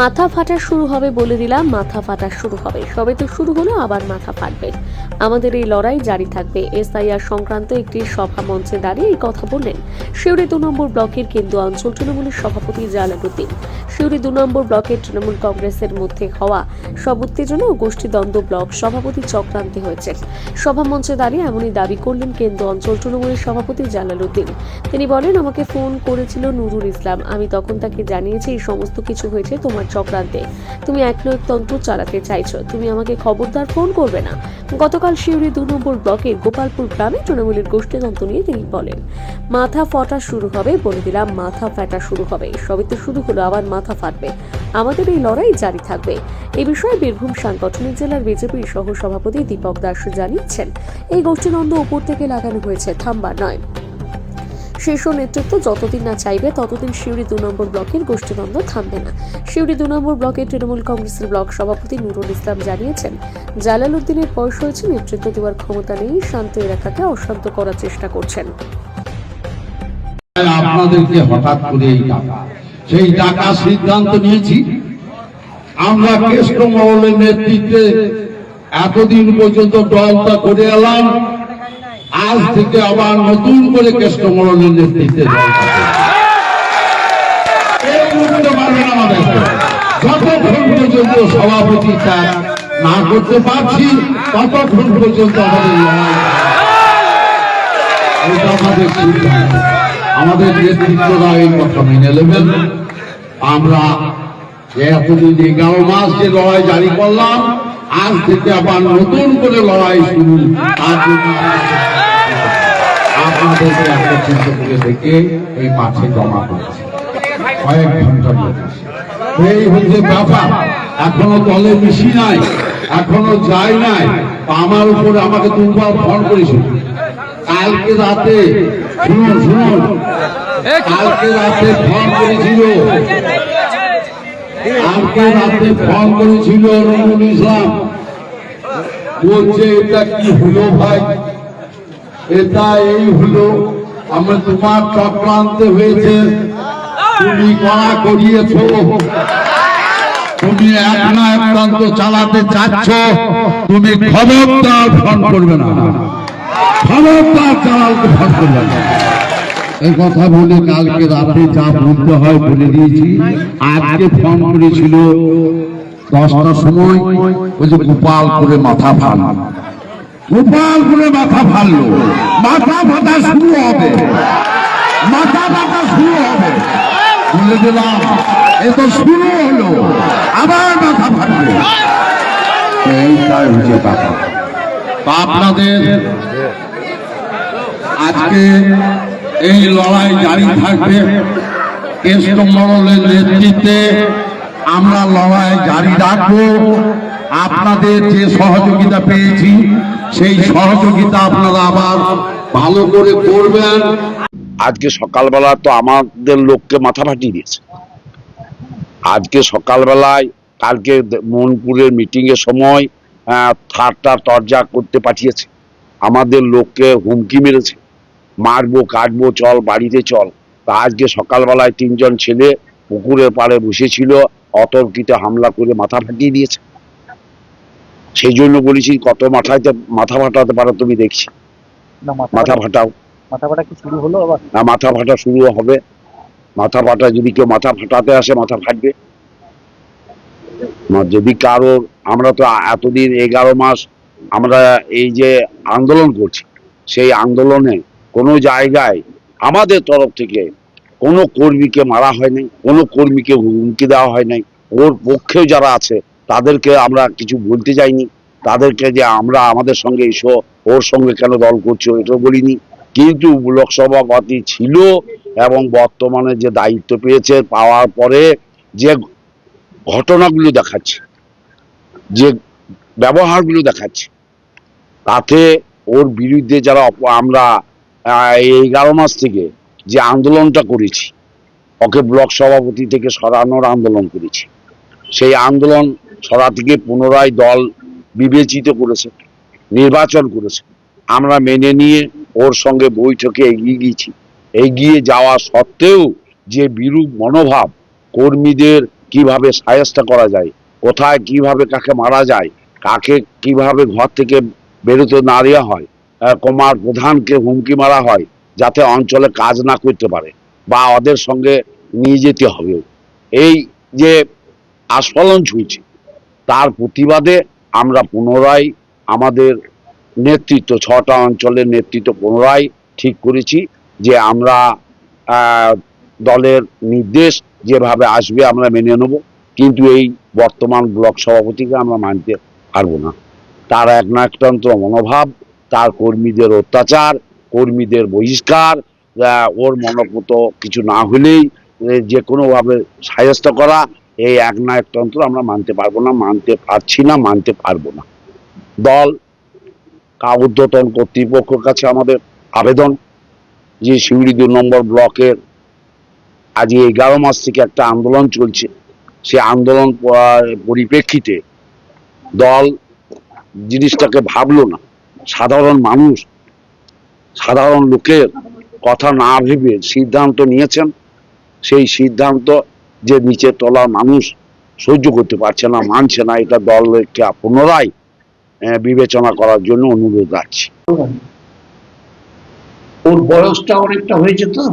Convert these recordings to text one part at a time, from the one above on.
মাথা ফাটা শুরু হবে বলে দিলাম, মাথা ফাটা শুরু হবে। সবে তো শুরু হলো, আবার মাথা ফাটবে। আমাদের এই লড়াই জারি থাকবে। এসআইআর সংক্রান্ত একটি সভা মঞ্চে দাঁড়িয়ে এই কথা বললেন শিউরি দু নম্বর ব্লকের কেন্দ্রীয় অঞ্চল তৃণমূলের সভাপতি জালালুদ্দিন শিউরি দু নম্বর ব্লকের তৃণমূল কংগ্রেসের মধ্যে হওয়া সব উত্তেজনা ও গোষ্ঠীদ্বন্দ্ব ব্লক সভাপতি চক্রান্তে হয়েছে। সভা মঞ্চে দাঁড়িয়ে এমনই দাবি করলেন কেন্দ্র অঞ্চল তৃণমূলের সভাপতি জালালুদ্দিন তিনি বলেন, আমাকে ফোন করেছিল নুরুল ইসলাম। আমি তখন তাকে জানিয়েছি, এই সমস্ত কিছু হয়েছে, তোমার চক্রান্তে। তুমি একনয়কতন্ত্র চালাতে চাইছো। তুমি আমাকে খবরদার ফোন করবে না। গতকাল শিউরি দু নম্বর ব্লকের গোপালপুর গ্রামে তৃণমূলের গোষ্ঠীতন্ত্র নিয়ে তিনি বলেন, মাথা ফটা শুরু হবে বলে দিলাম, মাথা ফাটা শুরু হবে। সবই তো শুরু হলো, আবার মাথা ফাটবে। আমাদের এই লড়াই জারি থাকবে। এ বিষয়ে বীরভূম সাংগঠনিক জেলার বিজেপির সহ সভাপতি দীপক দাস জানিয়েছেন, এই গোষ্ঠীদ্বন্দ্ব উপর থেকে লাগানো হয়েছে, থামবার নয়। শীর্ষ নেতৃত্ব যতদিন না চাইবে, ততদিন শিউরি দু নম্বর ব্লকের গোষ্ঠীদ্বন্দ্ব থামবে না। শিউরি দু নম্বর ব্লকের তৃণমূল কংগ্রেসের ব্লক সভাপতি নুরুল ইসলাম জানিয়েছেন জালাল উদ্দিনের বয়স হয়েছে নেতৃত্ব দেওয়ার ক্ষমতা নেই, শান্ত এলাকাকে অশান্ত করার চেষ্টা করছেন। আপনাদেরকে হঠাৎ করে এই টাকা, সেই টাকা সিদ্ধান্ত নিয়েছি। আমরা কেষ্ট মহলের নেতৃত্বে এতদিন পর্যন্ত দলটা করে এলাম। আজ থেকে আবার নতুন করে কেষ্ট মহলের নেতৃত্বে যতক্ষণ সভাপতি তা না করতে পারছি, ততক্ষণ পর্যন্ত আমাদের এটা আমাদের আমাদের নেতৃত্বরা এই কথা মেনে নেবেন। আমরা এতদিন এগারো মাস যে লড়াই জারি করলাম, আজ থেকে আবার নতুন করে লড়াই শুরু। তার আপনাদেরকে থেকে এই মাঠে জমা করেছি। কয়েক এই হচ্ছে ব্যাপার। এখনও দলে মিশি নাই এখনও যাই নাই। আমার উপরে আমাকে দুবার ফোন করেছিল কালকে রাতে শুনুন শুনুন। কালকে রাতে ফোন করেছিল। কালকে রাতে ফোন করেছিল রমুল ইসলাম বলছে এটা কি হলো ভাই? এটা এই হলো। আমরা তোমার চক্রান্তে হয়েছে। তুমি করা করিয়েছো। তুমি এক না এক প্রান্ত চালাতে চাচ্ছ। তুমি খবরদার ফোন করবে না। খবরদার চালাতে ফোন করবে না। এই কথা বলে কালকে রাতে যা বলতে হয় বলে দিয়েছি। আজকে ফোন করেছিল দশটার সময়। ওই যে গোপাল করে মাথা ফাল গোপাল করে মাথা ফাললো মাথা ফাটা শুরু হবে। মাথা ফাটা শুরু হবে। বলে দিলাম, এ তো শুরু হলো। আবার মাথা ফাটবে এইটাই হচ্ছে কথা আপনাদের আজকে এই লড়াই জারি থাকবে। কেষ্ট মরলের নেতৃত্বে আমরা লড়াই জারি রাখব। আপনাদের যে সহযোগিতা পেয়েছি, সেই সহযোগিতা আপনারা আবার ভালো করে করবেন। আজকে সকালবেলা তো আমাদের লোককে মাথা ফাটিয়ে দিয়েছে। আজকে সকালবেলায়, কালকে মনপুরের মিটিং এর সময় ঠাট্টা তরজা করতে পাঠিয়েছে। আমাদের লোককে হুমকি মেরেছে। মারবো, কাটবো, চল, বাড়িতে চল। তা আজকে সকালবেলায় তিনজন ছেলে পুকুরের পাড়ে বসেছিল, অতর্কিত হামলা করে মাথা ফাটিয়ে দিয়েছে। সেই জন্য বলেছি কত মাথাতে মাথা ফাটাতে পারো তুমি দেখছি। মাথা ফাটাও। মাথা ফাটা কি শুরু হলো আবার? না মাথা ফাটা শুরু হবে। মাথা ফাটা যদি কেউ মাথা ফাটাতে আসে মাথা ফাটবে। না, যদি কারও আমরা তো এতদিন এগারো মাস আমরা এই যে আন্দোলন করছি সেই আন্দোলনে কোনো জায়গায় আমাদের তরফ থেকে কোনো কর্মীকে মারা হয় নাই কোনো কর্মীকে হুমকি দেওয়া হয় নাই। ওর পক্ষেও যারা আছে তাদেরকে আমরা কিছু বলতে যাইনি। তাদেরকে যে আমরা আমাদের সঙ্গে এসো, ওর সঙ্গে কেন দল করছ এটাও বলিনি। কিন্তু ব্লক সভাপতি ছিল এবং বর্তমানে যে দায়িত্ব পেয়েছে পাওয়ার পরে যে ঘটনাগুলো দেখাচ্ছে, যে ব্যবহারগুলো দেখাচ্ছে, তাতে ওর বিরুদ্ধে যারা আমরা এগারো মাস থেকে যে আন্দোলনটা করেছি, ওকে ব্লক সভাপতি থেকে সরানোর আন্দোলন করেছি। সেই আন্দোলন সরা থেকে পুনরায় দল বিবেচিত করেছে, নির্বাচন করেছে। আমরা মেনে নিয়ে ওর সঙ্গে বৈঠকে এগিয়ে গিয়েছি। এগিয়ে যাওয়া সত্ত্বেও যে বিরূপ মনোভাব কর্মীদের কীভাবে সায়স্তা করা যায়, কোথায় কীভাবে কাকে মারা যায়, কাকে কীভাবে ঘর থেকে বেরোতে না দেওয়া হয় কুমার প্রধানকে হুমকি মারা হয় যাতে অঞ্চলে কাজ না করতে পারে বা ওদের সঙ্গে নিয়ে যেতে হবে। এই যে আস্ফলন ছুঁয়েছে। তার প্রতিবাদে আমরা পুনরায় আমাদের নেতৃত্ব, ছটা অঞ্চলের নেতৃত্ব পুনরায় ঠিক করেছি যে আমরা দলের নির্দেশ যেভাবে আসবে আমরা মেনে নেব। কিন্তু এই বর্তমান ব্লক সভাপতিকে আমরা মানতে পারব না। তার এক নাকতন্ত্র মনোভাব, তার কর্মীদের অত্যাচার, কর্মীদের বহিষ্কার ওর মনোপুত কিছু না হলেই যে কোনোভাবে সায়স্ত করা এই এক নায়কতন্ত্র আমরা মানতে পারব না, মানতে পারছি না, মানতে পারব না। দল, কাউদ্যতন কর্তৃপক্ষের কাছে আমাদের আবেদন যে শিউড়ি দু নম্বর ব্লকের আজ এগারো মাস থেকে একটা আন্দোলন চলছে। সে আন্দোলন পরিপ্রেক্ষিতে দল জিনিসটাকে ভাবলো না। সাধারণ মানুষ, সাধারণ লোকের কথা না ভেবে সিদ্ধান্ত নিয়েছেন। সেই সিদ্ধান্ত যে নিচে তলার মানুষ সহ্য করতে পারছে না, মানছে না, এটা দলকে পুনরায় বিবেচনা করার জন্য অনুরোধ রাখছি। ওর বয়সটা অনেকটা হয়েছে তো?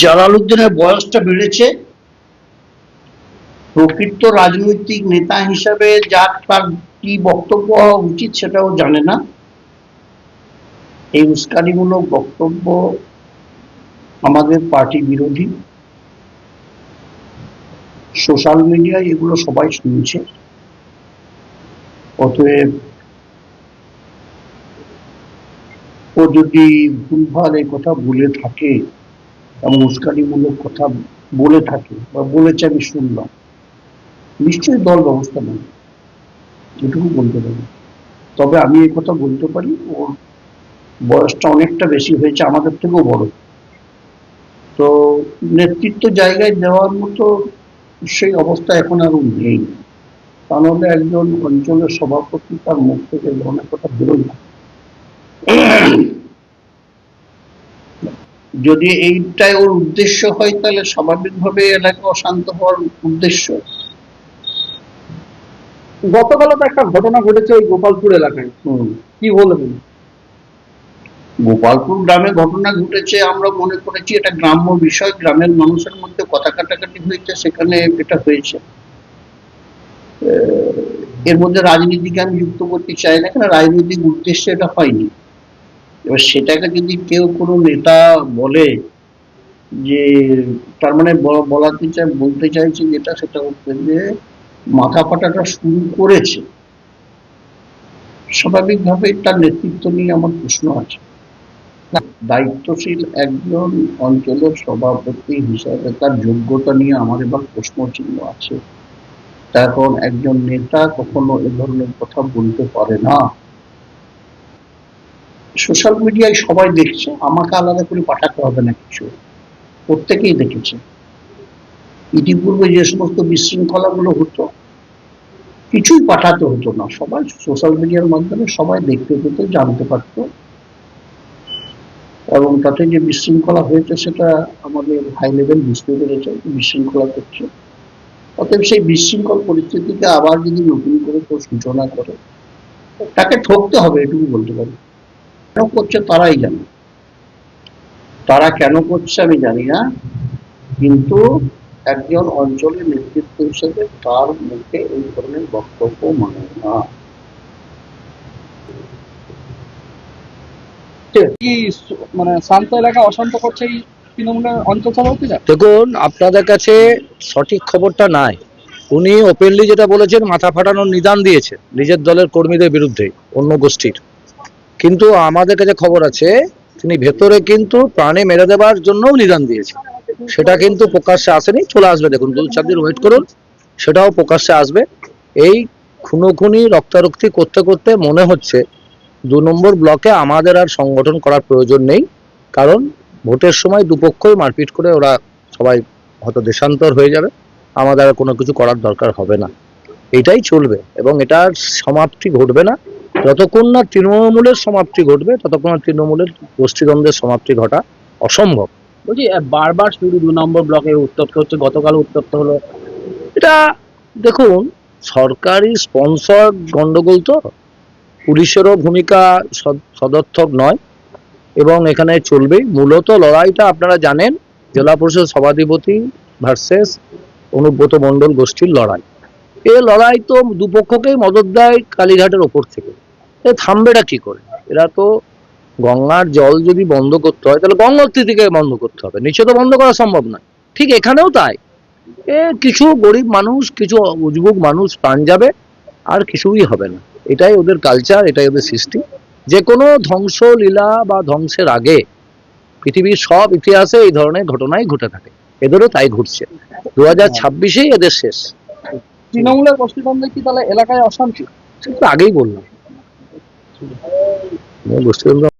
জালালউদ্দিনের বয়সটা বেড়েছে। প্রকৃত রাজনৈতিক নেতা হিসাবে যার তার কি বক্তব্য হওয়া উচিত সেটাও জানে না। এই উস্কানিমূলক বক্তব্য আমাদের পার্টি বিরোধী। সোশ্যাল মিডিয়ায় এগুলো সবাই শুনছে। অতএব ও যদি ভুলভাল এই কথা বলে থাকে এবং উস্কানিমূলক কথা বলে থাকে বা বলেছে আমি শুনলাম, নিশ্চয়ই দল ব্যবস্থা নেই এটুকু বলতে পারি। তবে আমি এই কথা বলতে পারি, ওর বয়সটা অনেকটা বেশি হয়েছে, আমাদের থেকেও বড়। তো নেতৃত্ব জায়গায় দেওয়ার মতো সেই অবস্থা এখন আর নেই। তা নাহলে একজন অঞ্চলের সভাপতি তার মুখ থেকে ধরনের কথা বেরোয় না। যদি এইটাই ওর উদ্দেশ্য হয় তাহলে স্বাভাবিকভাবে এলাকা অশান্ত হওয়ার উদ্দেশ্য। গতকালও তো একটা ঘটনা ঘটেছে ওই গোপালপুর এলাকায়। কি বলবেন? গোপালপুর গ্রামে ঘটনা ঘটেছে, আমরা মনে করেছি এটা গ্রাম্য বিষয়, গ্রামের মানুষের মধ্যে কথা কাটাকাটি হয়েছে, সেখানে এটা হয়েছে। এর মধ্যে রাজনীতিকে আমি যুক্ত করতে চাই না, কেন রাজনৈতিক উদ্দেশ্যে এটা হয়নি। এবার সেটাকে যদি কেউ কোনো নেতা বলে যে, তার মানে বলাতে চাই, বলতে চাইছে যেটা, সেটা হচ্ছে যে মাথা ফাটাটা শুরু করেছে। স্বাভাবিকভাবে তার নেতৃত্ব নিয়ে আমার প্রশ্ন আছে। দায়িত্বশীল একজন অঞ্চলের সভাপতি হিসাবে তার যোগ্যতা নিয়ে আমার এবার প্রশ্ন চিহ্ন আছে। এখন একজন নেতা কখনো এ ধরনের কথা বলতে পারে না। সোশ্যাল মিডিয়ায় সবাই দেখছে, আমাকে আলাদা করে পাঠাতে হবে না কিছু। প্রত্যেকেই দেখেছে। ইতিপূর্বে যে সমস্ত বিশৃঙ্খলাগুলো হতো, কিছুই পাঠাতে হতো না। সবাই সোশ্যাল মিডিয়ার মাধ্যমে সবাই দেখতে পেত, জানতে পারতো। এবং তাতে যে বিশৃঙ্খলা হয়েছে সেটা আমাদের হাই লেভেল বুঝতে পেরেছে বিশৃঙ্খলা করছে। অতএব সেই বিশৃঙ্খল পরিস্থিতিকে আবার যদি নতুন করে কেউ সূচনা করে, তাকে ঠকতে হবে, এটুকু বলতে পারি। কেন করছে তারাই জানে। তারা কেন করছে আমি জানি না, কিন্তু একজন অঞ্চলের নেতৃত্ব হিসেবে তার মুখে এই ধরনের বক্তব্য মানে না। কি মানে শান্ত এলাকা অশান্ত করছে এই তৃণমূলের অঞ্চল সভাপতিরা দেখুন আপনাদের কাছে সঠিক খবরটা নাই। উনি ওপেনলি যেটা বলেছেন মাথা ফাটানোর নিদান দিয়েছে নিজের দলের কর্মীদের বিরুদ্ধে অন্য গোষ্ঠীর। কিন্তু আমাদের কাছে খবর আছে তিনি ভেতরে কিন্তু প্রাণে মেরে দেওয়ার জন্যও নিদান দিয়েছে সেটা কিন্তু প্রকাশ্যে আসেনি চলে আসবে। দেখুন দু চার দিন ওয়েট করুন সেটাও প্রকাশ্যে আসবে। এই খুনোখুনি রক্তারক্তি করতে করতে মনে হচ্ছে দু নম্বর ব্লকে আমাদের আর সংগঠন করার প্রয়োজন নেই কারণ ভোটের সময় দুপক্ষই মারপিট করে ওরা সবাই হয়তো দেশান্তর হয়ে যাবে আমাদের আর কোনো কিছু করার দরকার হবে না। এটাই চলবে এবং এটার সমাপ্তি ঘটবে না। যতক্ষণ না তৃণমূলের সমাপ্তি ঘটবে ততক্ষণ না তৃণমূলের গোষ্ঠীদ্বন্দ্বের সমাপ্তি ঘটা অসম্ভব। বলছি বারবার শুধু দু নম্বর ব্লকে উত্তপ্ত হচ্ছে গতকাল উত্তপ্ত হলো। এটা দেখুন সরকারি স্পন্সর গন্ডগোল তো। পুলিশেরও ভূমিকা সদ- সদর্থক নয় এবং এখানে চলবেই মূলত লড়াইটা আপনারা জানেন, জেলা পরিষদ সভাধিপতি ভার্সেস অনুব্রত মণ্ডল গোষ্ঠীর লড়াই। এ লড়াই তো দুপক্ষকেই মদত দেয় কালীঘাটের ওপর থেকে। এ থামবেটা কি করে? এরা তো গঙ্গার জল যদি বন্ধ করতে হয়, তাহলে গঙ্গোত্রী থেকে বন্ধ করতে হবে। নিচে তো বন্ধ করা সম্ভব নয়। ঠিক এখানেও তাই। এ কিছু গরিব মানুষ, কিছু উজবুক মানুষ প্রাণ যাবে, আর কিছুই হবে না। এটাই ওদের কালচার এটাই ওদের সৃষ্টি। যে কোনো ধ্বংস লীলা বা ধ্বংসের আগে পৃথিবীর সব ইতিহাসে এই ধরনের ঘটনাই ঘটে থাকে। এদেরও তাই ঘটছে। দু হাজার ছাব্বিশেই এদের শেষ। তৃণমূলের গোষ্ঠীদ্বন্দ্বে কি তাহলে এলাকায় অশান্তি? সেটা তো আগেই বললাম। গোষ্ঠীদ্বন্দ্ব